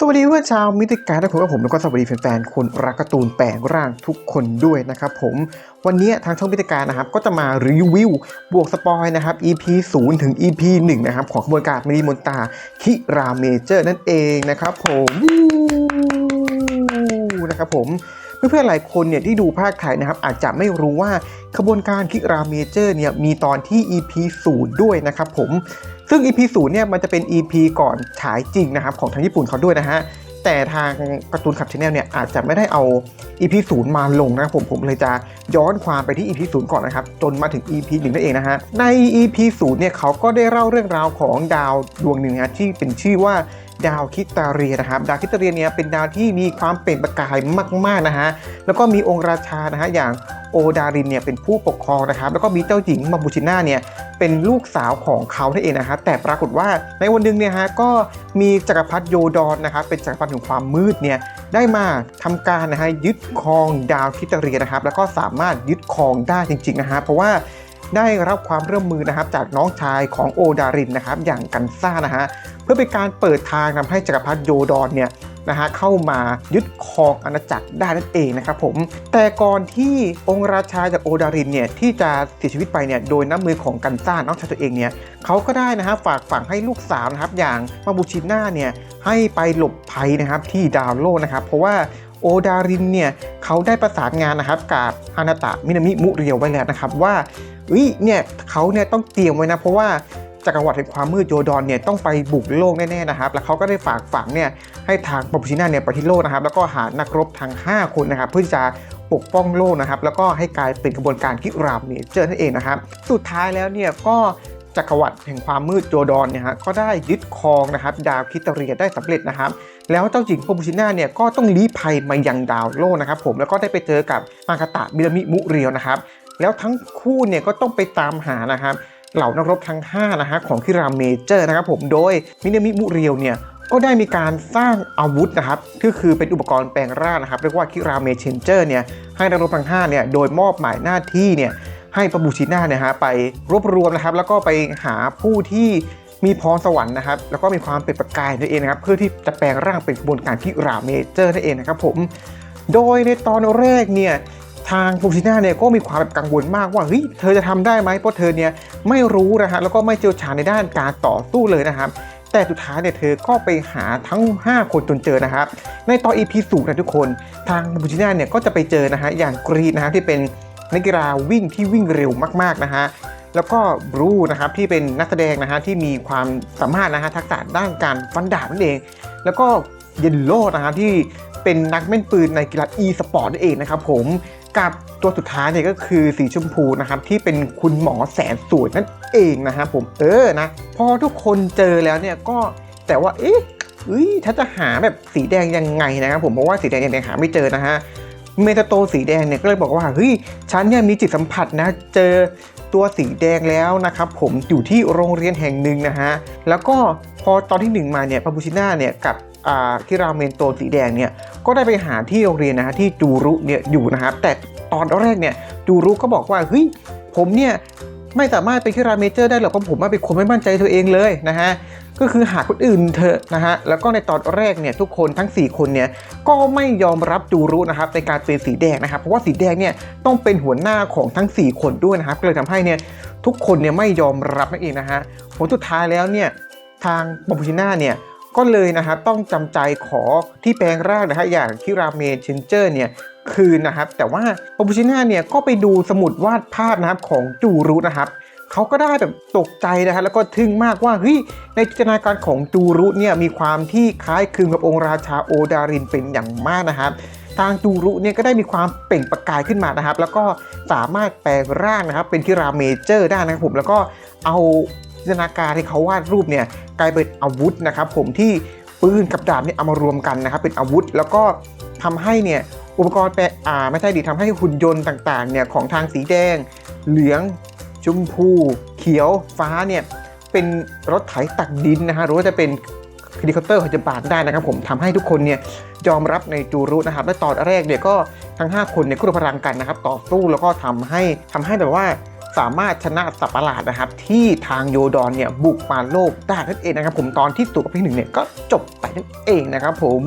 สวัสดีเพื่อนชาวมิติการทุกคนกับผมแล้วก็สวัสดีแฟนๆคนรักการ์ตูนแปลงร่างทุกคนด้วยนะครับผมวันนี้ทางช่องมิติการนะครับก็จะมารีวิวบวกสปอยนะครับ EP 0 ถึง EP 1 นะครับ ของขบวนการมินิมนตาคิราเมเจอร์นั่นเองนะครับผมนะครับผมเพื่อนๆหลายคนเนี่ยที่ดูภาคไทยนะครับอาจจะไม่รู้ว่า ขบวนการคิราเมเจอร์เนี่ยมีตอนที่ EP 0ด้วยนะครับผม ซึ่ง EP 0เนี่ยมันจะเป็น EP ก่อนฉายจริงนะครับของทางญี่ปุ่นเขาด้วยนะฮะ แต่ทางการ์ตูนขับชาแนลเนี่ยอาจจะไม่ได้เอา EP 0มาลงนะครับผมผมเลยจะย้อนความไปที่ EP 0ก่อนนะครับ จนมาถึง EP 1นั่นเองนะฮะ ใน EP 0เนี่ยเขาก็ได้เล่าเรื่องราวของดาวดวงหนึ่งนะที่เป็นชื่อว่าดาวคิตาเรียนะครับ ดาวคิตาเรียเนี่ยเป็นดาวที่มีความเปล่งประกายมากๆนะฮะ แล้วก็มีองค์ราชานะฮะอย่าง โอดารินเนี่ยเป็นผู้ปกครองนะครับแล้วก็มีเจ้าหญิงมาบูชิน่าเนี่ยเป็นลูกสาวของเขานั่นเองนะครับแต่ปรากฏว่าในวันหนึ่งเนี่ยฮะก็มีจักรพรรดิโยดอนนะครับเป็นจักรพรรดิแห่งความมืดเนี่ยได้มาทำการนะฮะยึดครองดาวคิตเรียนะครับ แล้วก็สามารถยึดครองได้จริงๆนะฮะเพราะว่าได้รับความร่วมมือนะครับจากน้องชายของโอดารินนะครับอย่างกันซ่านะฮะเพื่อเป็นการเปิดทางทำให้จักรพรรดิโยดอนเนี่ย นะฮะเข้ามายึดครองอาณาจักรได้นั่นเองนะครับผมแต่ก่อนที่องค์ราชาจากโอดารินเนี่ยที่จะเสียชีวิตไปเนี่ยโดยน้ำมือของกันซ่าน้องชายตัวเองเนี่ยเขาก็ได้นะฮะฝากฝังให้ลูกสาวนะครับอย่างมาบูชิน่าเนี่ยให้ไปหลบภัยนะครับที่ดาวโลกนะครับ เพราะว่าโอดารินเนี่ยเขาได้ประสานงานนะครับกับฮานาตะมินามิมุเรียวไว้แล้วนะครับว่าเอ้ยเนี่ยเขาเนี่ยต้องเตรียมไว้นะเพราะว่า จักรวรรดิแห่งความมืดโยดอนเนี่ยต้องไปบุกโลกแน่ๆนะครับ แล้วเขาก็ได้ฝากฝังเนี่ยให้ทางปอปชิน่าเนี่ยไปที่โลกนะครับ แล้วก็หานักรบทั้ง 5 คนนะครับ เพื่อจะปกป้องโลกนะครับ แล้วก็ให้กลายเป็นกระบวนการคิรามเนเจอนั่นเองนะครับ สุดท้ายแล้วเนี่ยก็จักรวรรดิแห่งความมืดโยดอนเนี่ยฮะก็ได้ยึดครองนะครับดาวคิตาเรียได้สำเร็จนะครับ แล้วเจ้าหญิงปอปชิน่าเนี่ยก็ต้องลี้ภัยมายังดาวโลกนะครับ ผมแล้วก็ได้ไปเจอกับมากาตะมิรามิมุเรียวนะครับ แล้วทั้งคู่เนี่ยก็ต้องไปตามหานะครับ เหล่านักรบทั้ง5นะฮะของคิรามเมเจอร์นะครับผมโดยมินามิมุเรียวเนี่ยก็ได้มีการสร้างอาวุธนะครับก็คือเป็นอุปกรณ์แปลงร่างนะครับเรียกว่าคิรามเมเชนเจอร์เนี่ยให้นักรบทั้ง5เนี่ยโดยมอบหมายหน้าที่เนี่ยให้ปะบูชิน่าเนี่ยฮะไปรวบรวมนะครับ แล้วก็ไปหาผู้ที่มีพรสวรรค์นะครับ แล้วก็มีความเป็นประกายนั่นเองนะครับ เพื่อที่จะแปลงร่างเป็นกระบวนการคิรามเมเจอร์นั่นเองนะครับผม โดยในตอนแรกเนี่ย ทางปูชิน่าเนี่ยก็มีความแบบกังวลมากว่าเฮ้ยเธอจะทำได้ไหมเพราะเธอเนี่ยไม่รู้นะฮะแล้วก็ไม่เชี่ยวชาญในด้านการต่อสู้เลยนะครับแต่สุดท้ายเนี่ยเธอก็ไปหาทั้ง 5 คนจนเจอนะครับ ในตอน EP สูนะทุกคนทางปูชิน่าเนี่ยก็จะไปเจอนะฮะอย่างกรีนนะฮะที่เป็นนักกีฬาวิ่งที่วิ่งเร็วมากๆนะฮะแล้วก็บรูนะครับที่เป็นนักแสดงนะฮะที่มีความสามารถนะฮะทักษะด้านการฟันดาบนั่นเอง แล้วก็เยนโลนะฮะที่ เป็นนักแม่นปืนในกีฬา e สปอร์ตนั่นเองนะครับผมกับตัวสุดท้ายเนี่ยก็คือสีชมพูนะครับที่เป็นคุณหมอแสนสวยนั่นเองนะครับผมเออนะพอทุกคนเจอแล้วเนี่ยก็แต่ว่าเอ๊ะเอ้ยถ้าจะหาแบบสีแดงยังไงนะครับผมเพราะว่าสีแดงยังหาไม่เจอนะฮะเมตาโตสีแดงเนี่ยก็เลยบอกว่าเฮ้ยฉันเนี่ยมีจิตสัมผัสนะเจอตัวสีแดงแล้วนะครับผมอยู่ที่โรงเรียนแห่งหนึ่งนะฮะแล้วก็พอตอนที่หนึ่งมาเนี่ยปาบูชิน่าเนี่ยกับ อ่ราเมนโตสีแดงเนี่ยก็ได้ไปหาที่โรงเรียนนะฮะที่จูรุเนี่ยอยู่นะครับ แต่ตอนแรกเนี่ยจูรุก็บอกว่าเฮ้ยผมเนี่ยไม่สามารถเป็นคิราเมเจอร์ได้หรอกเพราะผมว่าเป็นคนไม่มั่นใจตัวเองเลยนะฮะก็คือหาคนอื่นเถอะนะฮะแล้วก็ในตอนแรกเนี่ยทุกคนทั้ง 4 คนเนี่ยก็ไม่ยอมรับจูรุนะครับในการเป็นสีแดงนะครับเพราะว่าสีแดงเนี่ยต้องเป็นหัวหน้าของทั้ง 4 คนด้วยนะครับก็เลยทำให้เนี่ยทุกคนเนี่ยไม่ยอมรับนั่นเองนะฮะผลสุดท้ายแล้วเนี่ยทางบอมบูชิน่าเนี่ย ก็เลยนะฮะต้องจำใจขอที่แปลงร่างนะฮะอย่างคิราเมเชนเจอร์เนี่ยคืนนะครับ แต่ว่าปาบูชิน่าเนี่ยก็ไปดูสมุดวาดภาพนะครับของจูรุนะครับเขาก็ได้แบบตกใจนะฮะแล้วก็ทึ่งมากว่าเฮ้ยในจินตนาการของจูรุเนี่ยมีความที่คล้ายคลึงกับองค์ราชาโอดารินเป็นอย่างมากนะครับทางจูรุเนี่ยก็ได้มีความเปล่งประกายขึ้นมานะครับ แล้วก็สามารถแปลงร่างนะครับเป็นคิราเมเจอร์ได้นะครับผมแล้วก็เอา ตนาการที่เขาวาดรูปเนี่ยกลายเป็นอาวุธนะครับผมที่ปืนกับดาบเนี่ยเอามารวมกันนะครับเป็นอาวุธ แล้วก็ทำให้เนี่ยอุปกรณ์แปลอ่าไม่ใช่ดิทำให้หุ่นยนต์ต่างๆเนี่ยของทางสีแดง เหลืองชมพู เขียวฟ้าเนี่ยเป็นรถไถตักดินนะฮะหรือว่าจะเป็นเฮลิคอปเตอร์ของจบานได้นะครับผมทำให้ทุกคนเนี่ยยอมรับในจูรุนะครับ และตอนแรกเนี่ยก็ทั้ง 5 คนเนี่ยก็รพลังกันนะครับต่อสู้แล้วก็ทำให้ทำให้แบบว่า สามารถชนะสัตว์ประหลาดนะครับ ที่ทางโยดอนเนี่ยบุกมาโลกได้นั่นเองนะครับ ผมตอนที่สูกับพี่หนึ่งเนี่ยก็จบไปนั่นเองนะครับ ผม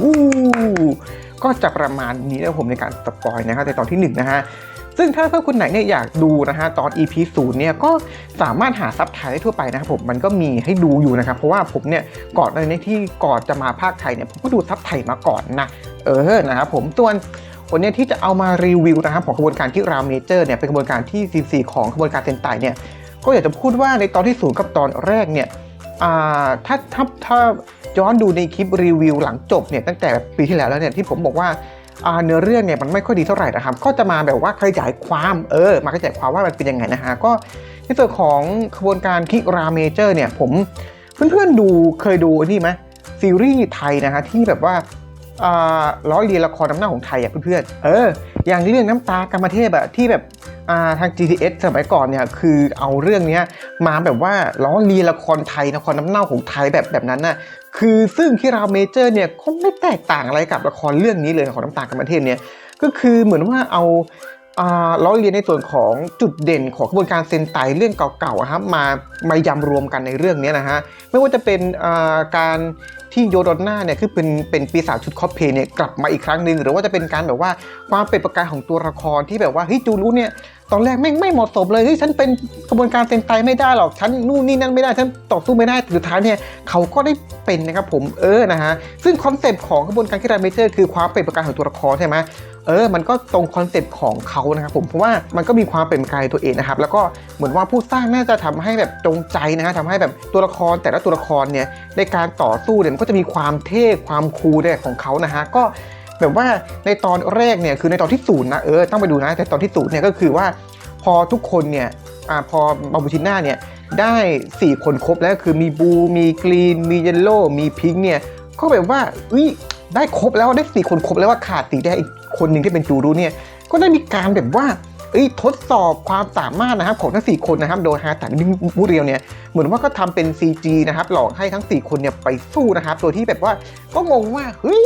ก็จะประมาณนี้นะผมในการสปอยนะครับในตอนที่หนึ่งนะฮะซึ่งถ้าเพื่อนคนไหนเนี่ยอยากดูนะฮะตอน EP 0เนี่ยก็สามารถหาซับไทยได้ทั่วไปนะครับผมมันก็มีให้ดูอยู่นะครับ เพราะว่าผมเนี่ยก่อนในที่ก่อนจะมาภาคไทยเนี่ยผมก็ดูซับไทยมาก่อนนะเออนะครับผมส่วน วันเนี้ยที่จะเอามารีวิวนะครับของกระบวนการที่รามเนเจอร์เนี่ยเป็นกระบวนการที่14ของกระบวนการเซนไตเนี่ยก็อยากจะพูดว่าในตอนที่ศูนย์กับตอนแรกเนี่ยถ้าถ้าถ้าย้อนดูในคลิปรีวิวหลังจบเนี่ยตั้งแต่ปีที่แล้วแล้วเนี่ยที่ผมบอกว่าเนื้อเรื่องเนี่ยมันไม่ค่อยดีเท่าไหร่นะครับ ก็จะมาแบบว่าขยายความเออมาขยายความว่ามันเป็นยังไงนะฮะก็ในส่วนของขบวนการคิราเมเจอร์เนี่ยผมเพื่อนๆดูเคยดูนี่ไหมซีรีส์ไทยนะฮะที่แบบว่า ล้อเลียนละครน้ำหน้าของไทยอะเพื่อนๆ เออ อย่างเรื่องน้ำตากรรมเทพอะที่แบบทาง GTS สมัยก่อนเนี่ยคือเอาเรื่องนี้มาแบบว่าล้อเลียนละครไทยละครน้ำเน่าของไทยแบบแบบนั้นน่ะคือซึ่งคิราเมเจอร์เนี่ยก็ไม่แตกต่างอะไรกับละครเรื่องนี้เลยของน้ำตาลกรรมเทพเนี่ยก็คือเหมือนว่าเอาล้อเลียนในส่วนของจุดเด่นของกระบวนการเซนไตเรื่องเก่าๆอะครับมามายำรวมกันในเรื่องนี้นะฮะไม่ว่าจะเป็นการ ที่โยดอนนาเนี่ยคือเป็นเป็นปีศาจชุดคอสเพย์เนี่ยกลับมาอีกครั้งหนึ่งหรือว่าจะเป็นการแบบว่าความเป็นประกายของตัวละครที่แบบว่าเฮ้ยจูรุเนี่ยตอนแรกไม่ไม่เหมาะสมเลยเฮ้ยฉันเป็นกระบวนการเซนไตไม่ได้หรอกฉันนู่นนี่นั่นไม่ได้ฉันต่อสู้ไม่ได้สุดท้ายเนี่ยเขาก็ได้เป็นนะครับผมเออนะฮะซึ่งคอนเซปต์ของกระบวนการคิดราเมเจอร์คือความเป็นประกายของตัวละครใช่ไหม เออ มันก็ตรงคอนเซ็ปต์ของเขานะครับผมเพราะว่ามันก็มีความเป็นกายตัวเองนะครับ แล้วก็เหมือนว่าผู้สร้างน่าจะทำให้แบบจงใจนะฮะทำให้แบบตัวละครแต่ละตัวละครเนี่ยในการต่อสู้เนี่ยมันก็จะมีความเท่ความคูลเนี่ยของเขานะฮะก็แบบว่าในตอนแรกเนี่ยคือในตอนที่ศูนย์นะเออต้องไปดูนะแต่ตอนที่ศูนย์เนี่ยก็คือว่าพอทุกคนเนี่ยอ่าพอบาบูชิน่าเนี่ยได้ 4 คนครบแล้วคือมีบู มีกรีน มีเยลโล่มีพิงเนี่ยก็แบบว่าอุ้ย ได้ครบแล้วได้4คนครบแล้วว่าขาดตีได้อีกคนหนึ่งที่เป็นจูรุเนี่ยก็ได้มีการแบบว่าเอ้ยทดสอบความสามารถนะครับของทั้ง 4 คนนะครับ โดยฮาตามิมูเรียวเนี่ยเหมือนว่าก็ทำเป็น CG นะครับหลอกให้ทั้ง 4 คนเนี่ยไปสู้นะครับโดยที่แบบว่าก็งงว่าเฮ้ย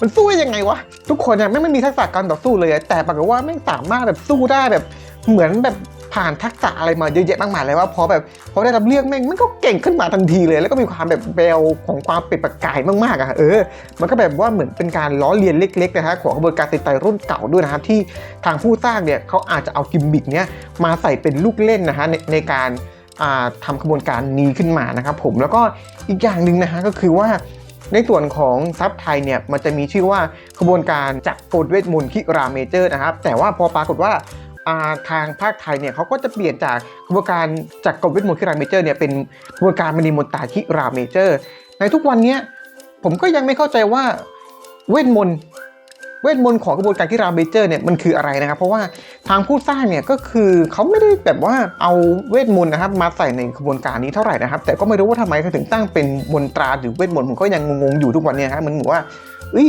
มันสู้ยังไงวะ ทุกคนเนี่ยไม่ไม่มีทักษะการต่อสู้เลย แต่ปรากฏว่าไม่งสามารถแบบสู้ได้แบบเหมือนแบบ ผ่านทักษะอะไรมาเยอะแยะมากมายเลยว่าพอแบบพอได้รับเลือกแม่งมันก็เก่งขึ้นมาทันทีเลย แล้วก็มีความแบบเบลของความเป็นประกายมากๆอะเออ มันก็แบบว่าเหมือนเป็นการล้อเลียนเล็กๆนะฮะของกระบวนการติดไตรุ่นเก่าด้วยนะครับที่ทางผู้สร้างเนี่ยเขาอาจจะเอากิมมิกเนี้ยมาใส่เป็นลูกเล่นนะฮะในในการอ่าทำกระบวนการนี้ขึ้นมานะครับผมแล้วก็อีกอย่างหนึ่งนะฮะก็คือว่าในส่วนของซับไทยเนี่ยมันจะมีชื่อว่าขบวนการจักรกลเวทมนต์คิราเมเจอร์นะครับแต่ว่าพอปรากฏว่า ทางภาคไทยเนี่ยเขาก็จะเปลี่ยนจากกระบวนการจักกลเวทมนต์คิราเมเจอร์เนี่ยเป็นกระบวนการมณีมนตาคิราเมเจอร์ ในทุกวันนี้ผมก็ยังไม่เข้าใจว่าเวทมนต์เวทมนต์ของกระบวนการคิราเมเจอร์เนี่ยมันคืออะไรนะครับ เพราะว่าทางผู้สร้างเนี่ยก็คือเขาไม่ได้แบบว่าเอาเวทมนต์นะครับมาใส่ในกระบวนการนี้เท่าไหร่นะครับ แต่ก็ไม่รู้ว่าทำไมเขาถึงตั้งเป็นมนตราหรือเวทมนต์ผมก็ยังงงๆอยู่ทุกวันเนี้ฮะมันเหมือนว่าเอ้ย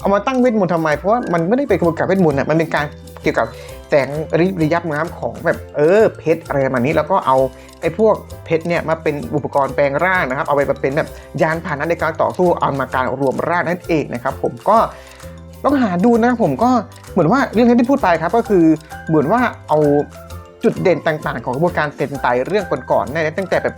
เอามาตั้งเวทมนต์ทำไม เพราะว่ามันไม่ได้เป็นกระบวนการเวทมนต์น่ะมันเป็นการเกี่ยวกับ แสงริบระยับนะครับของแบบเออเพชรอะไรประมาณนี้ แล้วก็เอาไอ้พวกเพชรเนี่ยมาเป็นอุปกรณ์แปลงร่างนะครับ เอาไปเป็นแบบยานพาหนะในการต่อสู้เอามาการรวมร่างนั่นเองนะครับ ผมก็ต้องหาดูนะครับผมก็เหมือนว่าเรื่องที่พูดไปครับก็คือเหมือนว่าเอาจุดเด่นต่างๆ ของกระบวนการเซนไตเรื่องก่อนๆเนี่ยตั้งแต่แบบ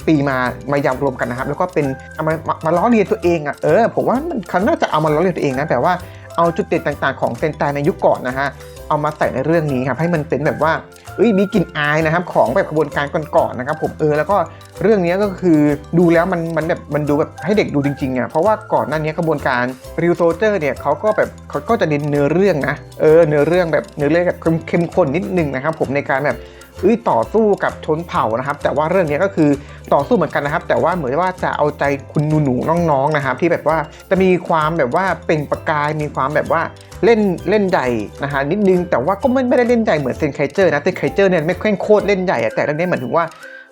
40-50 ปีมามายำรวมกันนะครับ แล้วก็เป็นเอามามาล้อเลียนตัวเองอะเออผมว่ามันเขาน่าจะเอามาล้อเลียนตัวเองนะแต่ว่าเอาจุดเด่นต่างๆ ของเซนไตในยุคก่อนนะฮะ เอามาใส่ในเรื่องนี้ครับให้มันเป็นแบบว่าเอ้ยมีกลิ่นอายนะครับของแบบกระบวนการก่อนๆนะครับ ผมเออแล้วก็เรื่องนี้ก็คือดูแล้วมันมันแบบมันดูแบบให้เด็กดูจริงๆอะเพราะว่าก่อนหน้านี้กระบวนการริวโซเจอร์เนี่ยเขาก็แบบเขาก็จะเน้นเนื้อเรื่องนะเออเนื้อเรื่องแบบเนื้อเรื่องแบบเข้มข้นนิดนึงนะครับ ผมในการแบบเอ้ยต่อสู้กับชนเผ่านะครับ แต่ว่าเรื่องนี้ก็คือต่อสู้เหมือนกันนะครับ แต่ว่าเหมือนว่าจะเอาใจคุณหนูๆน้องๆนะครับ ที่แบบว่าจะมีความแบบว่าเปล่งประกายมีความแบบว่า เล่นเล่นใหญ่นะฮะนิดนึงแต่ว่าก็ไม่ไม่ได้เล่นใหญ่เหมือนเซนไคเจอร์นะเซนไคเจอร์เนี่ยไม่เคร่งโคตรเล่นใหญ่แต่เรื่องนี้เหมือนถึงว่า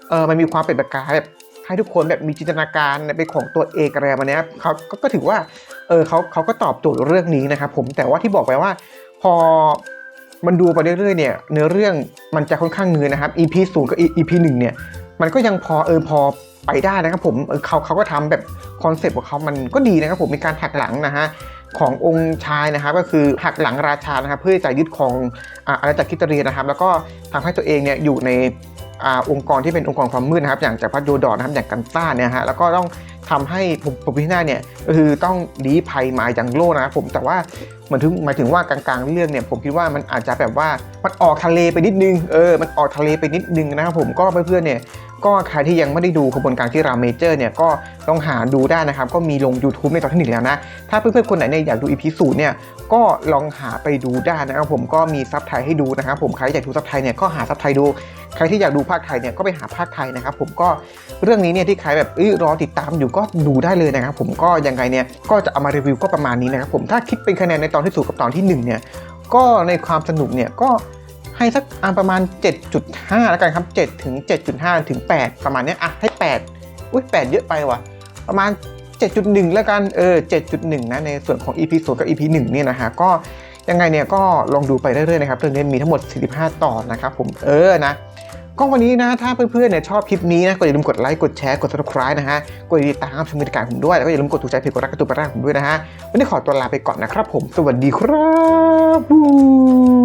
เออมันมีความเป็นประกาแบบให้ทุกคนแบบมีจินตนาการเป็นของตัวเองอะไรมาเนี้ยเขาก็ถือว่าเออเขาเขาก็ตอบโจทย์เรื่องนี้นะครับผมแต่ว่าที่บอกไปว่าพอมันดูไปเรื่อยๆเนี่ยเนื้อเรื่องมันจะค่อนข้างเนื้อนะครับ EP ศูนย์กับ EP หนึ่งเนี่ยมันก็ยังพอเออพอไปได้นะครับผมเออเขาเขาก็ทำแบบคอนเซปต์ของเขามันก็ดีนะครับผมมีการหักหลังนะฮะ ขององค์ชายนะครับ ก็คือหักหลังราชานะครับ เพื่อจะยึดครองอาณาจักรคิตเรียนะครับ แล้วก็ทำให้ตัวเองเนี่ยอยู่ใน องค์กรที่เป็นองค์กรความมืดนะครับ อย่างจากพัฒโยดอนนะครับอย่างกันซ่าเนี่ยฮะแล้วก็ต้องทำให้ผมผมพิจารณาเนี่ยคือต้องดีภัยมาอย่างโลกนะครับผมแต่ว่าหมายถึงหมายถึงว่ากลางๆเรื่องเนี่ยผมคิดว่ามันอาจจะแบบว่ามันออกทะเลไปนิดนึงเออมันออกทะเลไปนิดนึงนะครับผมก็เพื่อนๆเนี่ยก็ใครที่ยังไม่ได้ดูขบวนการที่รามเมเจอร์เนี่ยก็ลองหาดูได้นะครับ ก็มีลง YouTube ในตอนที่หนึ่งแล้วนะ ถ้าเพื่อนๆ คนไหนเนี่ยอยากดูอีพีศูนย์เนี่ยก็ลองหาไปดูได้นะครับผมก็มีซับไทยให้ดูนะครับผมใครอยากดูซับไทยเนี่ยก็หาซับไทยดู ใครที่อยากดูภาคไทยเนี่ยก็ไปหาภาคไทยนะครับผมก็เรื่องนี้เนี่ยที่ใครแบบเอยรอติดตามอยู่ก็ดูได้เลยนะครับผมก็ยังไงเนี่ยก็จะเอามารีวิวก็ประมาณนี้นะครับผมถ้าคิดเป็นคะแนนในตอนที่สูกับตอนที่หนึ่งเนี่ยก็ในความสนุกเนี่ยก็ให้สักอันประมาณ 7.5 แล้วกันครับ7ถึง 7.5 ถึง 8 ประมาณนี้อะให้ 8 อุ้ย8 เยอะไปว่ะ ประมาณ 7.1 แล้วกันเออ 7.1 นะในส่วนของ EP 0กับ EP 1 เนี่ยนะฮะก็ยังไงเนี่ยก็ลองดูไปเรื่อยๆนะครับเรื่องนี้มีทั้งหมด 45 ตอนนะครับผมเออนะ ก็วันนี้นะถ้าเพื่อนๆเนี่ยชอบคลิปนี้นะก็อย่าลืมกดไลค์กดแชร์กด subscribe นะฮะกดติดตามชมบรรยากาศผมด้วยแล้วก็อย่าลืมกดถูกใจเพจกดรักกระตุกกระร่างผมด้วยนะฮะวันนี้ขอตัวลาไปก่อนนะครับผมสวัสดีครับ